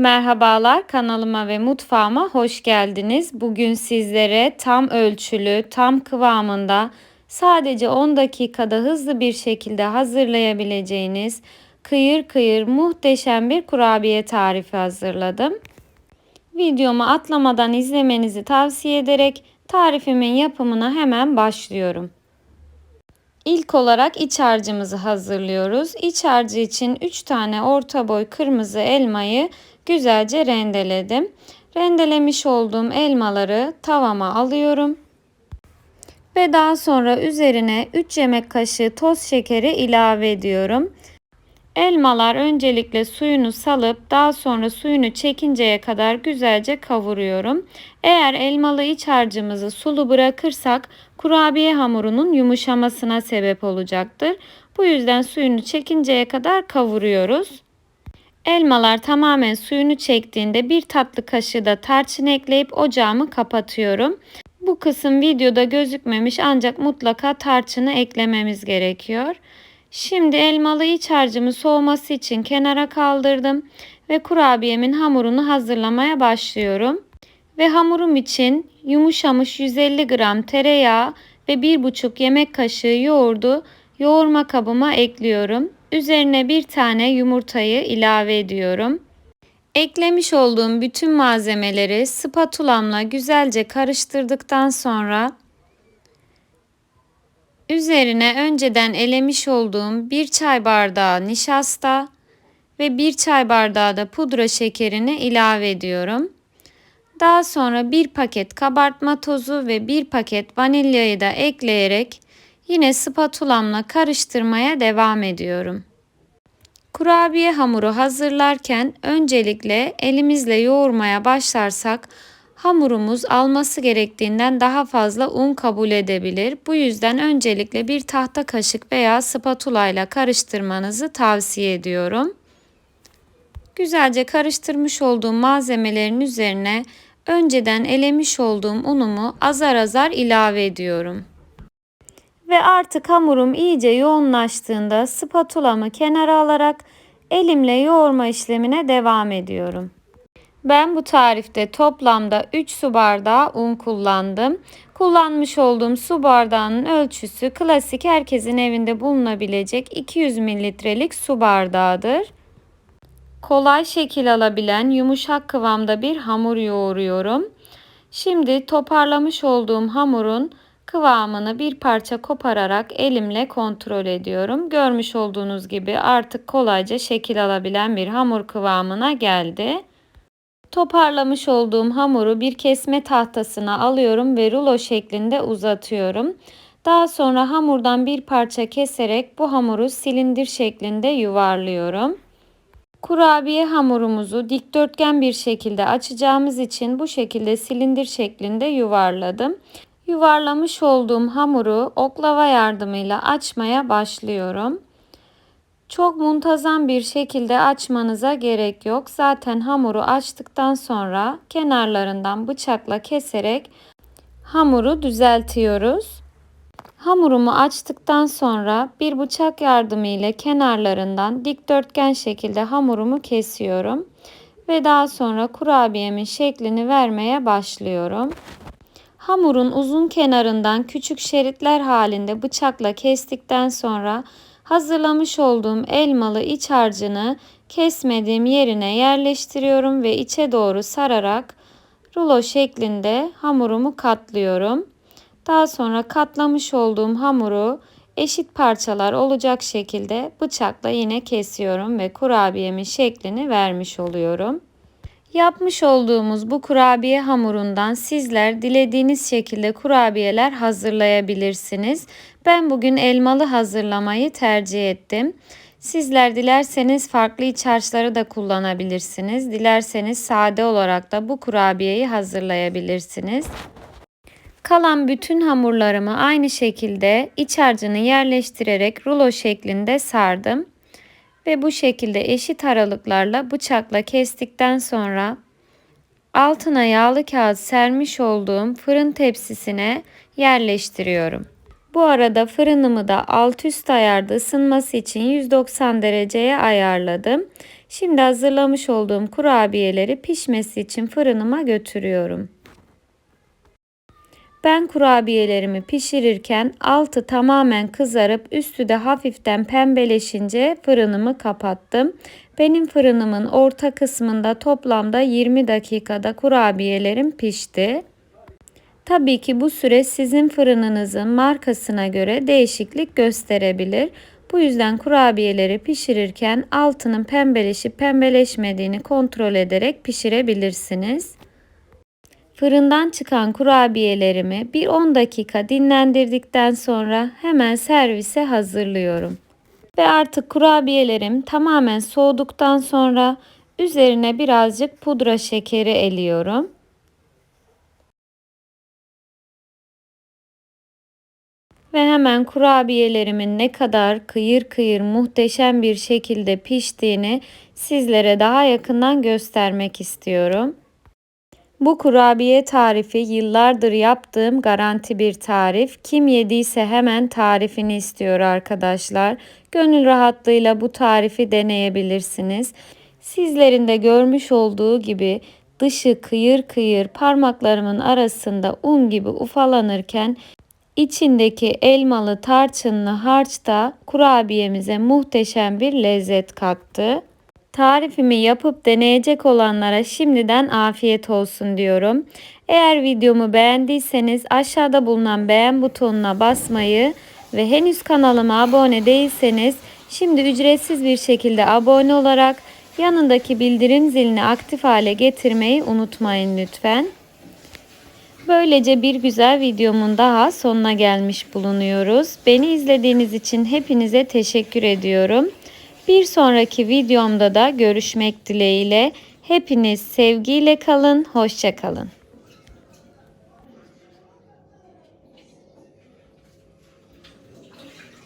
Merhabalar kanalıma ve mutfağıma hoş geldiniz. Bugün sizlere tam ölçülü, tam kıvamında sadece 10 dakikada hızlı bir şekilde hazırlayabileceğiniz kıyır kıyır muhteşem bir kurabiye tarifi hazırladım. Videomu atlamadan izlemenizi tavsiye ederek tarifimin yapımına hemen başlıyorum. İlk olarak iç harcımızı hazırlıyoruz. İç harcı için 3 tane orta boy kırmızı elmayı güzelce rendeledim. Rendelemiş olduğum elmaları tavama alıyorum. Ve daha sonra üzerine 3 yemek kaşığı toz şekeri ilave ediyorum. Elmalar öncelikle suyunu salıp daha sonra suyunu çekinceye kadar güzelce kavuruyorum. Eğer elmalı iç harcımızı sulu bırakırsak kurabiye hamurunun yumuşamasına sebep olacaktır. Bu yüzden suyunu çekinceye kadar kavuruyoruz. Elmalar tamamen suyunu çektiğinde bir tatlı kaşığı da tarçın ekleyip ocağımı kapatıyorum. Bu kısım videoda gözükmemiş ancak mutlaka tarçını eklememiz gerekiyor. Şimdi elmalı iç harcımı soğuması için kenara kaldırdım ve kurabiyemin hamurunu hazırlamaya başlıyorum. Ve hamurum için yumuşamış 150 gram tereyağı ve 1,5 yemek kaşığı yoğurdu yoğurma kabıma ekliyorum. Üzerine bir tane yumurtayı ilave ediyorum. Eklemiş olduğum bütün malzemeleri spatulamla güzelce karıştırdıktan sonra üzerine önceden elemiş olduğum bir çay bardağı nişasta ve bir çay bardağı da pudra şekerini ilave ediyorum. Daha sonra bir paket kabartma tozu ve bir paket vanilyayı da ekleyerek Yine spatulamla karıştırmaya devam ediyorum. Kurabiye hamuru hazırlarken öncelikle elimizle yoğurmaya başlarsak hamurumuz alması gerektiğinden daha fazla un kabul edebilir. Bu yüzden öncelikle bir tahta kaşık veya spatula ile karıştırmanızı tavsiye ediyorum. Güzelce karıştırmış olduğum malzemelerin üzerine önceden elemiş olduğum unumu azar azar ilave ediyorum. Ve artık hamurum iyice yoğunlaştığında spatulamı kenara alarak elimle yoğurma işlemine devam ediyorum. Ben bu tarifte toplamda 3 su bardağı un kullandım. Kullanmış olduğum su bardağının ölçüsü klasik herkesin evinde bulunabilecek 200 mililitrelik su bardağıdır. Kolay şekil alabilen yumuşak kıvamda bir hamur yoğuruyorum. Şimdi toparlamış olduğum hamurun Kıvamını bir parça kopararak elimle kontrol ediyorum. Görmüş olduğunuz gibi artık kolayca şekil alabilen bir hamur kıvamına geldi. Toparlamış olduğum hamuru bir kesme tahtasına alıyorum ve rulo şeklinde uzatıyorum. Daha sonra hamurdan bir parça keserek bu hamuru silindir şeklinde yuvarlıyorum. Kurabiye hamurumuzu dikdörtgen bir şekilde açacağımız için bu şekilde silindir şeklinde yuvarladım. Yuvarlamış olduğum hamuru oklava yardımıyla açmaya başlıyorum. Çok muntazam bir şekilde açmanıza gerek yok. Zaten hamuru açtıktan sonra kenarlarından bıçakla keserek hamuru düzeltiyoruz. Hamurumu açtıktan sonra bir bıçak yardımıyla kenarlarından dikdörtgen şekilde hamurumu kesiyorum ve daha sonra kurabiyemin şeklini vermeye başlıyorum. Hamurun uzun kenarından küçük şeritler halinde bıçakla kestikten sonra hazırlamış olduğum elmalı iç harcını kesmediğim yerine yerleştiriyorum ve içe doğru sararak rulo şeklinde hamurumu katlıyorum. Daha sonra katlamış olduğum hamuru eşit parçalar olacak şekilde bıçakla yine kesiyorum ve kurabiyemin şeklini vermiş oluyorum. Yapmış olduğumuz bu kurabiye hamurundan sizler dilediğiniz şekilde kurabiyeler hazırlayabilirsiniz. Ben bugün elmalı hazırlamayı tercih ettim. Sizler dilerseniz farklı iç harçları da kullanabilirsiniz. Dilerseniz sade olarak da bu kurabiyeyi hazırlayabilirsiniz. Kalan bütün hamurlarımı aynı şekilde iç harcını yerleştirerek rulo şeklinde sardım ve bu şekilde eşit aralıklarla bıçakla kestikten sonra altına yağlı kağıt sermiş olduğum fırın tepsisine yerleştiriyorum. Bu arada fırınımı da alt üst ayarda ısınması için 190 dereceye ayarladım. Şimdi hazırlamış olduğum kurabiyeleri pişmesi için fırınıma götürüyorum. Ben kurabiyelerimi pişirirken altı tamamen kızarıp üstü de hafiften pembeleşince fırınımı kapattım. Benim fırınımın orta kısmında toplamda 20 dakikada kurabiyelerim pişti. Tabii ki bu süre sizin fırınınızın markasına göre değişiklik gösterebilir. Bu yüzden kurabiyeleri pişirirken altının pembeleşip pembeleşmediğini kontrol ederek pişirebilirsiniz. Fırından çıkan kurabiyelerimi bir 10 dakika dinlendirdikten sonra hemen servise hazırlıyorum. Ve artık kurabiyelerim tamamen soğuduktan sonra üzerine birazcık pudra şekeri eliyorum. Ve hemen kurabiyelerimin ne kadar kıyır kıyır muhteşem bir şekilde piştiğini sizlere daha yakından göstermek istiyorum. Bu kurabiye tarifi yıllardır yaptığım garanti bir tarif. Kim yediyse hemen tarifini istiyor arkadaşlar. Gönül rahatlığıyla bu tarifi deneyebilirsiniz. Sizlerin de görmüş olduğu gibi dışı kıyır kıyır parmaklarımın arasında un gibi ufalanırken içindeki elmalı tarçınlı harç da kurabiyemize muhteşem bir lezzet kattı. Tarifimi yapıp deneyecek olanlara şimdiden afiyet olsun diyorum. Eğer videomu beğendiyseniz aşağıda bulunan beğen butonuna basmayı ve henüz kanalıma abone değilseniz şimdi ücretsiz bir şekilde abone olarak yanındaki bildirim zilini aktif hale getirmeyi unutmayın lütfen. Böylece bir güzel videomun daha sonuna gelmiş bulunuyoruz. Beni izlediğiniz için hepinize teşekkür ediyorum. Bir sonraki videomda da görüşmek dileğiyle. Hepiniz sevgiyle kalın, hoşça kalın.